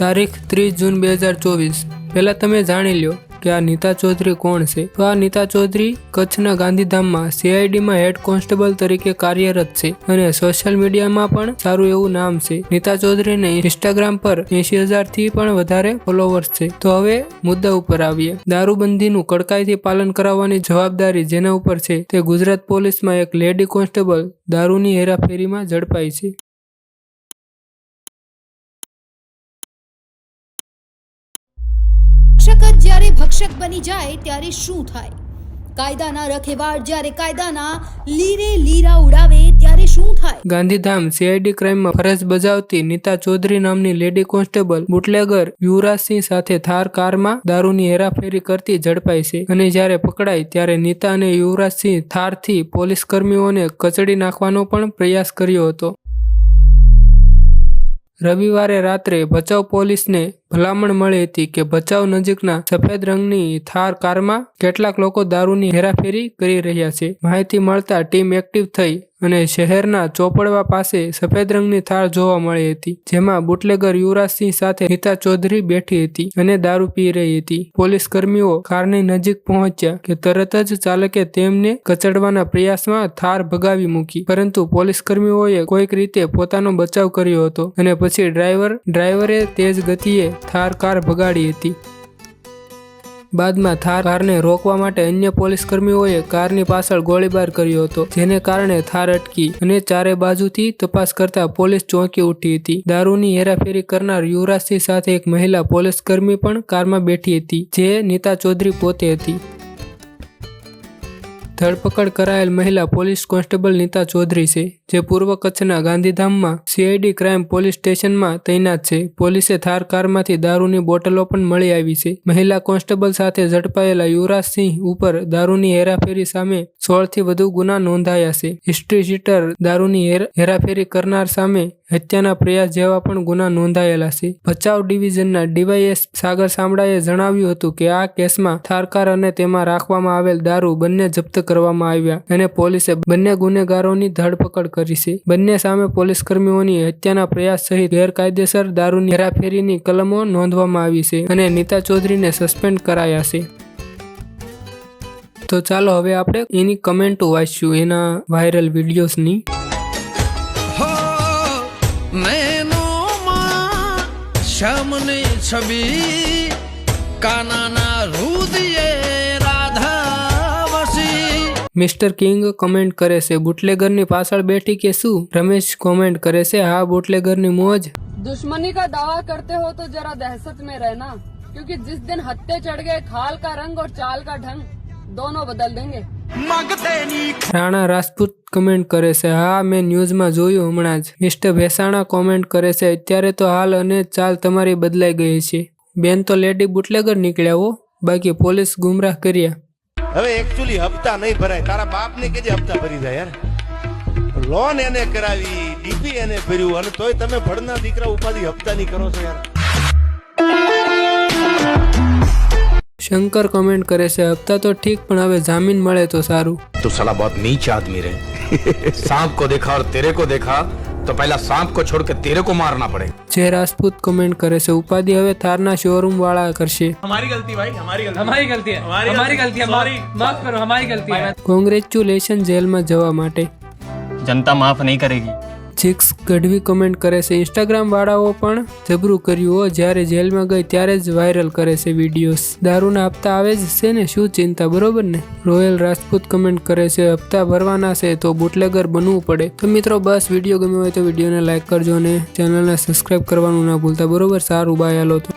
તારીખ ત્રીસ જૂન બે હજાર ચોવીસ. પહેલાં તમે જાણી લ્યો કે આ નીતા ચૌધરી કોણ છે? તો આ નીતા ચૌધરી કચ્છના ગાંધીધામમાં સીઆઈડીમાં હેડ કોન્સ્ટેબલ તરીકે કાર્યરત છે અને સોશિયલ મીડિયામાં પણ સારું એવું નામ છે. નીતા ચૌધરીને ઇન્સ્ટાગ્રામ પર એંશી હજારથી પણ વધારે ફોલોવર્સ છે. તો હવે મુદ્દા ઉપર આવીએ. દારૂબંધીનું કડકાઈથી પાલન કરાવવાની જવાબદારી જેના ઉપર છે તે ગુજરાત પોલીસમાં એક લેડી કોન્સ્ટેબલ દારૂની હેરાફેરીમાં ઝડપાઈ છે. ભક્ષક બની જાય ત્યારે શું થાય? કાયદાના રખેવાળ જ્યારે કાયદાના લીરે લીરા ઉડાવે ત્યારે શું થાય? ગાંધીધામ સીઆઈડી ક્રાઇમમાં ફરજ બજાવતી નીતા ચૌધરી નામની લેડી કોન્સ્ટેબલ બુટલેગર યુવરાજસિંહ સાથે થાર કારમાં દારૂની હેરાફેરી કરતી ઝડપાઈ છે અને જ્યારે પકડાઈ ત્યારે નીતા અને યુવરાજસિંહ થારથી પોલીસ કર્મીઓને કચડી નાખવાનો પણ પ્રયાસ કર્યો હતો. રવિવારે રાત્રે ભચાઉ પોલીસને ભલામણ મળી હતી કે ભચાઉ નજીકના સફેદ રંગની થાર કારમાં કેટલાક લોકો દારૂની હેરાફેરી કરી રહ્યા છે. માહિતી મળતા ટીમ એક્ટિવ થઈ અને શહેરના ચોપડવા પાસે સફેદ રંગની થાર જોવા મળી હતી, જેમાં બુટલેગર યુવરાજસિંહ સાથે નીતા ચૌધરી બેઠી હતી અને દારૂ પી રહી હતી. પોલીસ કર્મીઓ કારની નજીક પહોંચ્યા કે તરત જ ચાલકે તેમને કચડવાના પ્રયાસમાં થાર ભગાવી મૂકી. પરંતુ પોલીસ કર્મીઓએ કોઈક રીતે પોતાનો બચાવ કર્યો હતો અને પછી ડ્રાઈવર, ડ્રાઈવરે તેજ ગતિએ થાર કાર ભગાડી હતી. બાદમાં થાર કારને રોકવા માટે અન્ય પોલીસ કર્મીઓએ કારની પાછળ ગોળીબાર કર્યો હતો, જેને કારણે થાર અટકી અને ચારે બાજુથી તપાસ કરતા પોલીસ ચોંકી ઉઠી હતી. દારૂની હેરાફેરી કરનાર યુવરાજસિંહ સાથે એક મહિલા પોલીસ કર્મી પણ કારમાં બેઠી હતી, જે નીતા ચૌધરી પોતે હતી. ધરપકડ કરાયેલ મહિલા પોલીસ કોન્સ્ટેબલ નીતા ચૌધરી છે, જે પૂર્વ કચ્છના ગાંધીધામમાં સીઆઈડી ક્રાઇમ પોલીસ સ્ટેશનમાં તૈનાત છે. પોલીસે થાર કારમાંથી દારૂની બોટલો પણ મળી આવી છે. મહિલા કોન્સ્ટેબલ સાથે ઝડપાયેલા યુવરાજસિંહ ઉપર દારૂની હેરાફેરી સામે સોળથી વધુ ગુના નોંધાયા છે. હિસ્ટ્રી શીટર દારૂની હેર- હેરાફેરી કરનાર સામે હત્યાના પ્રયાસ જેવા પણ ગુના નોંધાયેલા છે. ભચાઉ ડિવિઝનના ડીવાયએસ સાગર સામડાએ જણાવ્યું હતું કે આ કેસમાં થારકાર અને તેમાં રાખવામાં આવેલ દારૂ બંને જપ્ત કરવામાં આવ્યા અને પોલીસે બંને ગુનેગારોની ધરપકડ કરી છે. બંને સામે પોલીસ કર્મીઓની હત્યાના પ્રયાસ સહિત ગેરકાયદેસર દારૂની હેરાફેરીની કલમો નોંધવામાં આવી છે અને નીતા ચૌધરીને સસ્પેન્ડ કરાયા છે. તો ચાલો હવે આપણે એની કમેન્ટો વાંચ્યું એના વાયરલ વિડીયોઝની. શ્યામને છબી કાનાના રુદિયે રાધા વસી મિસ્ટર કિંગ કમેન્ટ કરે છે બુટલેગરની પાછળ બેઠી કે શું રમેશ કોમેન્ટ કરે છે હા બુટલેગરની મોજ दुश्मनी का दावा करते हो तो जरा दहशत में रहना क्योंकि जिस दिन हत्ते चढ़ गए खाल का रंग और चाल का ढंग दोनों बदल देंगे રાણા રાજપૂત કમેન્ટ કરે છે હા મેં ન્યૂઝમાં જોયું હમણાં જ. મિસ્ટર ભેસાણા કોમેન્ટ કરે છે અત્યારે તો હાલ અને ચાલ તમારી બદલાઈ ગઈ છે. બેન તો લેડી બુટલેગર નીકળ્યા હો. બાકી પોલીસ ગુમરાહ કર્યા. હવે એકચ્યુઅલી હપ્તા નહીં ભરાય. તારા બાપને કેજે હપ્તા ભરી જાય યાર. લોન એને કરાવી ડીપી એને ભર્યું. અને તોય તમે ભણના દીકરા ઉપાધિ હપ્તાની કરો છો યાર. શંકર કોમેન્ટ કરે છે હપ્તા તો ઠીક પણ હવે જામીન મળે તો સારું. તો સાલા બહોત નીચ આદમી રે. સાંપ કો દેખા ઓર તેરે કો દેખા તો પહેલા સાંપ કો છોડ કે તેરે કો મારના પડે. જે રાજપૂત કોમેન્ટ કરે છે ઉપાધિ હવે થારના શોરૂમ વાળા કરશે. હમારી ગલતી ભાઈ હમારી ગલતી. હમારી ગલતી હમારી ગલતી. હમારી માફ કરો હમારી ગલતી કોંગ્રેચ્યુલેશન જેલમાં જવા માટે. જનતા માફ નહીં કરેગી. ચિક્સ ગઢવી કમેન્ટ કરે છે. ઇન્સ્ટાગ્રામ વાળાઓ પણ જબરું કર્યું હો. જ્યારે જેલમાં ગઈ ત્યારે જ વાયરલ કરે છે વિડીયોઝ દારૂના હપ્તા આવે જ છે ને? શું ચિંતા? બરોબર ને? રોયલ રાજપૂત કમેન્ટ કરે છે, હપ્તા ભરવાના છે તો બુટલેગર બનવું પડે. તો મિત્રો, બસ વીડિયો ગમ્યો હોય તો વિડીયોને લાઈક કરજો અને ચેનલને સબસ્ક્રાઈબ કરવાનું ના ભૂલતા. બરોબર? સારું બાય હાલો તો.